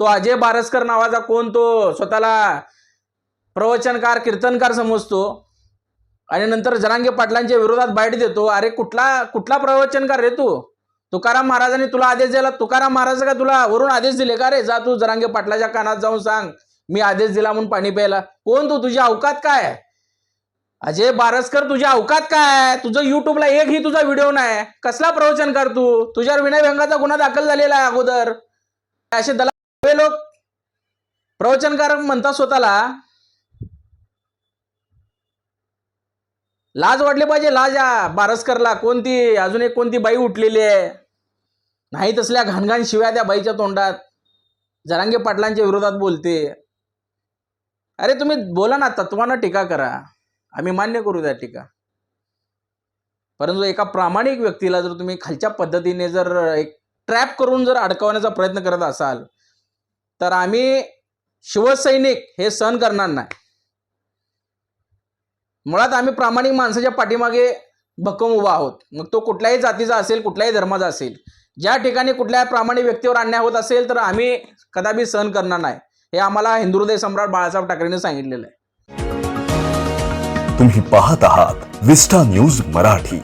तो अजय बारसकर नावाचा कोण तो? स्वतःला प्रवचनकार कीर्तनकार समजतो. आणि नंतर जरांगे पाटलांच्या विरोधात बाईट देतो. अरे कुठला कुठला प्रवचनकार रे तू? तुकाराम महाराजांनी तुला आदेश दिला. तुकाराम महाराज का तुला वरून आदेश दिले का रे? जा तू जरांगे पाटलाच्या कानात जाऊन सांग. मी आदेश दिला म्हणून पाणी प्यायला. कोण तू? तुझी अवकात काय? अजय बारसकर तुझ्या अवकात काय? तुझं युट्यूबला एकही तुझा व्हिडिओ नाही. कसला प्रवचन कर तू? तुझ्यावर विनयभंगाचा गुन्हा दाखल झालेला आहे अगोदर. असे दला लोक प्रवचनकारक म्हणतात स्वतःला लाज वाटली पाहिजे लाज या बारसकरला. कोणती अजून एक कोणती बाई उठलेली आहे? नाही तसल्या घाणघाण शिव्या त्या बाईच्या तोंडात. जरांगे पाटलांच्या विरोधात बोलते. अरे तुम्ही बोला ना तत्वानं टीका करा. आम्ही मान्य करू द्या टीका. परंतु एका प्रामाणिक व्यक्तीला जर तुम्ही खालच्या पद्धतीने जर एक ट्रॅप करून जर अडकवण्याचा प्रयत्न करत असाल तर आम्ही शिवसैनिक हे सहन करणार नाही. मुळात आम्ही प्रामाणिक माणसाच्या पाठीमागे भक्कम उभा आहोत. मग तो कुठल्याही जातीचा असेल कुठल्याही धर्माचा असेल ज्या ठिकाणी कुठल्या प्रामाणिक व्यक्तीवर अन्याय होत असेल तर आम्ही कदापि सहन करणार नाही. हे आम्हाला हिंदुहृदय सम्राट बाळासाहेब ठाकरेंनी सांगितलेलं आहे. तुम्ही पाहत आहात विस्टा न्यूज मराठी.